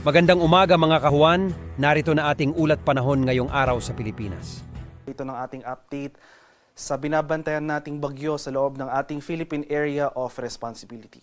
Magandang umaga mga kahuan, narito na ating ulat panahon ngayong araw sa Pilipinas. Ito ng ating update sa binabantayan nating bagyo sa loob ng ating Philippine Area of Responsibility.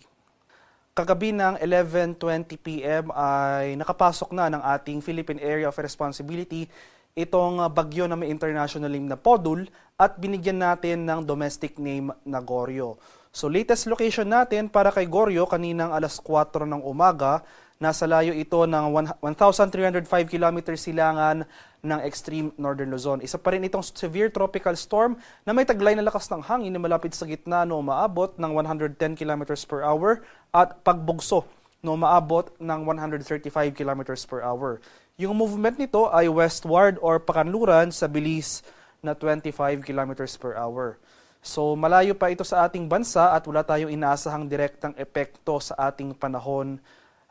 Kagabi ng 11.20 p.m. ay nakapasok na ng ating Philippine Area of Responsibility itong uh, bagyo na may international name na Podul at binigyan natin ng domestic name na Goryo. So latest location natin para kay Goryo kaninang alas 4 ng umaga, nasa layo ito ng one- 1,305 kilometers silangan ng extreme northern Luzon. Isa pa rin itong severe tropical storm na may taglay na lakas ng hangin na malapit sa gitna no umaabot ng 110 kilometers per hour at pagbugso no umaabot ng 135 kilometers per hour. Yung movement nito ay westward or pakanluran sa bilis na 25 kilometers per hour. So malayo pa ito sa ating bansa at wala tayong inaasahang direktang epekto sa ating panahon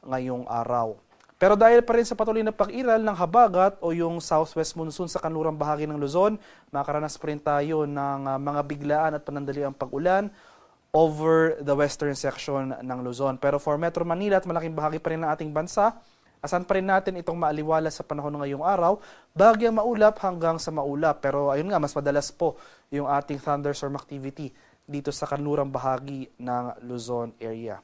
ngayong araw. Pero dahil pa rin sa patuloy na pag-iral ng habagat o yung southwest monsoon sa kanlurang bahagi ng Luzon, makaranas pa rin tayo ng ah, mga biglaan at panandaliang pag-ulan over the western section ng Luzon. Pero for Metro Manila at malaking bahagi pa rin ng ating bansa, asan pa rin natin itong maaliwala sa panahon ng ngayong araw, bagyang maulap hanggang sa maulap. Pero ayun nga, mas madalas po yung ating thunderstorm activity dito sa kanlurang bahagi ng Luzon area.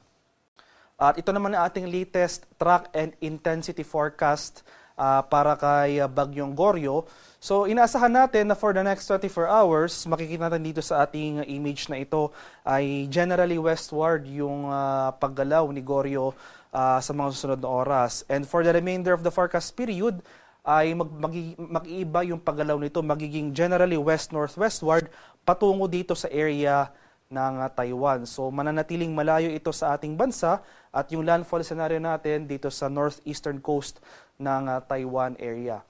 At ito naman ang ating latest track and intensity forecast ah, para kay ah, Bagyong Goryo. So inaasahan natin na for the next 24 hours, makikita natin dito sa ating image na ito ay generally westward yung ah, paggalaw ni Goryo ah, sa mga susunod na oras. And for the remainder of the forecast period, ay mag, magi- mag-iiba yung paggalaw nito, magiging generally west-northwestward patungo dito sa area ng uh, Taiwan. So mananatiling malayo ito sa ating bansa at yung landfall scenario natin dito sa northeastern coast ng uh, Taiwan area.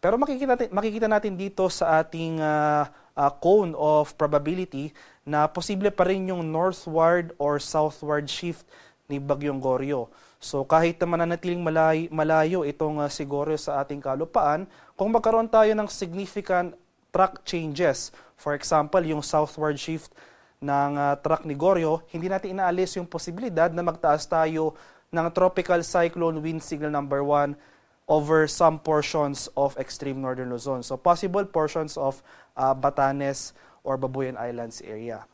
Pero makikita natin, makikita natin dito sa ating uh, uh, cone of probability na posible pa rin yung northward or southward shift ni Bagyong Goryo. So kahit na mananatiling malayo, malayo itong uh, si Goryo sa ating kalupaan, kung magkaroon tayo ng significant track changes, for example, yung southward shift ng uh, track ni Goryo, hindi natin inaalis yung posibilidad na magtaas tayo ng tropical cyclone wind signal number 1 over some portions of extreme northern Luzon. So possible portions of uh, Batanes or Babuyan Islands area.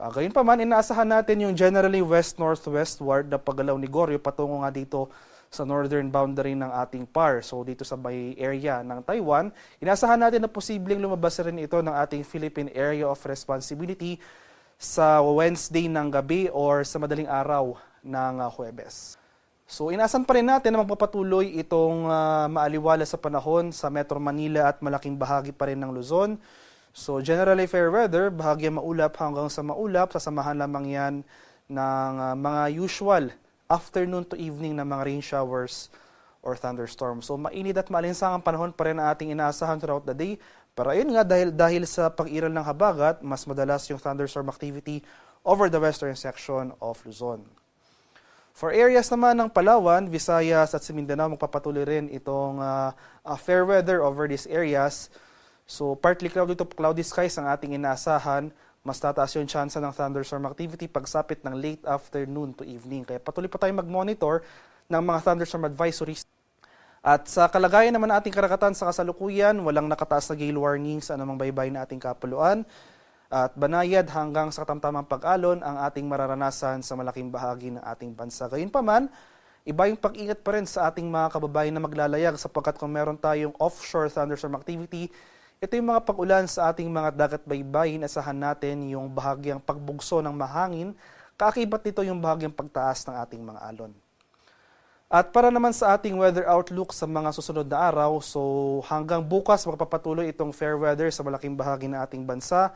Uh, gayon pa man, inaasahan natin yung generally west-northwestward na paggalaw ni Goryo patungo nga dito sa northern boundary ng ating PAR. So dito sa may area ng Taiwan, inaasahan natin na posibleng lumabas rin ito ng ating Philippine Area of Responsibility sa Wednesday ng gabi or sa madaling araw ng uh, Huwebes. So inaasahan pa rin natin na magpapatuloy itong ah, maaliwala sa panahon sa Metro Manila at malaking bahagi pa rin ng Luzon. So generally fair weather, bahagi maulap hanggang sa maulap, sasamahan lamang yan ng ah, mga usual afternoon to evening na mga rain showers or thunderstorms. So mainit at maalinsangang panahon pa rin ang ating inaasahan throughout the day. Pero ayun nga, dahil, dahil sa pag-iral ng habagat, mas madalas yung thunderstorm activity over the western section of Luzon. For areas naman ng Palawan, Visayas at Mindanao, magpapatuloy rin itong ah, ah, fair weather over these areas. So partly cloudy to cloudy skies ang ating inaasahan. Mas tataas yung chance ng thunderstorm activity pagsapit ng late afternoon to evening. Kaya patuloy pa tayong mag-monitor ng mga thunderstorm advisories. At sa kalagayan naman ng ating karagatan sa kasalukuyan, walang nakataas na gale warning sa anumang baybay na ating kapuluan. At banayad hanggang sa katamtamang pag-alon ang ating mararanasan sa malaking bahagi ng ating bansa. Gayunpaman, iba yung pag-ingat pa rin sa ating mga kababayan na maglalayag sapagkat kung meron tayong offshore thunderstorm activity, ito yung mga pag-ulan sa ating mga dagat baybayin. Asahan natin yung bahagyang pagbugso ng mahangin. Kaakibat nito yung bahagyang pagtaas ng ating mga alon. At para naman sa ating weather outlook sa mga susunod na araw, so hanggang bukas magpapatuloy itong fair weather sa malaking bahagi ng ating bansa.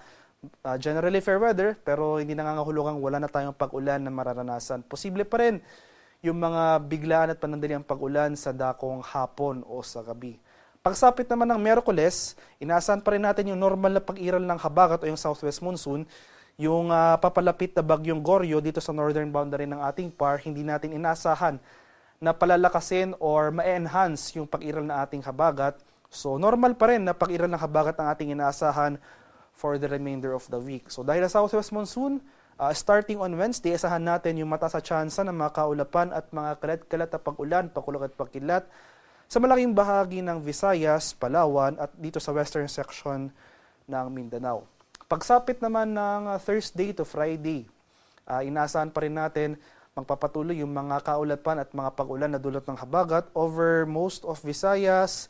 Uh, generally fair weather, pero hindi nangangahulugang wala na tayong pag-ulan na mararanasan. Posible pa rin yung mga biglaan at panandaliang pag-ulan sa dakong hapon o sa gabi. Pagsapit naman ng Merkules, inaasahan pa rin natin yung normal na pag-iral ng habagat o yung southwest monsoon, yung ah, papalapit na bagyong Goryo dito sa northern boundary ng ating PAR, hindi natin inaasahan na palalakasin or ma-enhance yung pag-iral ng ating habagat. So normal pa rin na pag-iral ng habagat ang ating inaasahan for the remainder of the week. So dahil sa southwest monsoon Ah, starting on Wednesday, asahan natin yung mata sa tsansa ng mga at mga kalat-kalat na pag-ulan, pakulog at pagkilat sa malaking bahagi ng Visayas, Palawan at dito sa western section ng Mindanao. Pagsapit naman ng ah, Thursday to Friday, ah, inaasahan pa rin natin magpapatuloy yung mga kaulapan at mga pag-ulan na dulot ng habagat over most of Visayas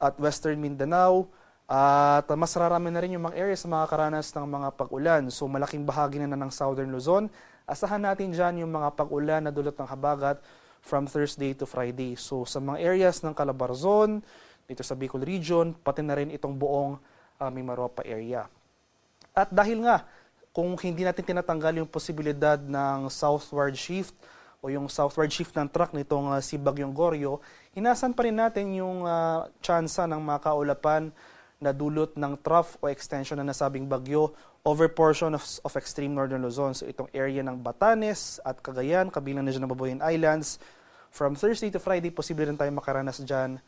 at western Mindanao. At mas rarami na rin yung mga areas na makakaranas ng mga pag-ulan. So malaking bahagi na, na ng southern Luzon. Asahan natin dyan yung mga pag-ulan na dulot ng habagat from Thursday to Friday. So sa mga areas ng Calabarzon, dito sa Bicol region, pati na rin itong buong uh, Mimaropa area. At dahil nga, kung hindi natin tinatanggal yung posibilidad ng southward shift o yung southward shift ng track nitong uh, si Bagyong Goryo, inasan pa rin natin yung uh, tsansa ng mga kaulapan na dulot ng trough o extension na nasabing bagyo over portion of, of extreme northern Luzon. So itong area ng Batanes at Cagayan, kabilang na dyan ng Babuyan Islands. From Thursday to Friday, posible rin tayo makaranas dyan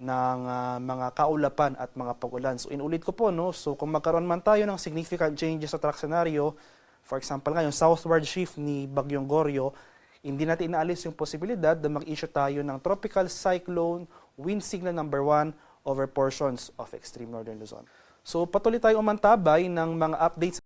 ng ah, mga kaulapan at mga pag-ulan. So inulit ko po, no? so kung magkaroon man tayo ng significant changes sa track scenario, for example nga yung southward shift ni Bagyong Goryo, hindi natin inaalis yung posibilidad na mag-issue tayo ng tropical cyclone wind signal number 1 over portions of extreme northern Luzon. So patuloy tayong umantabay ng mga updates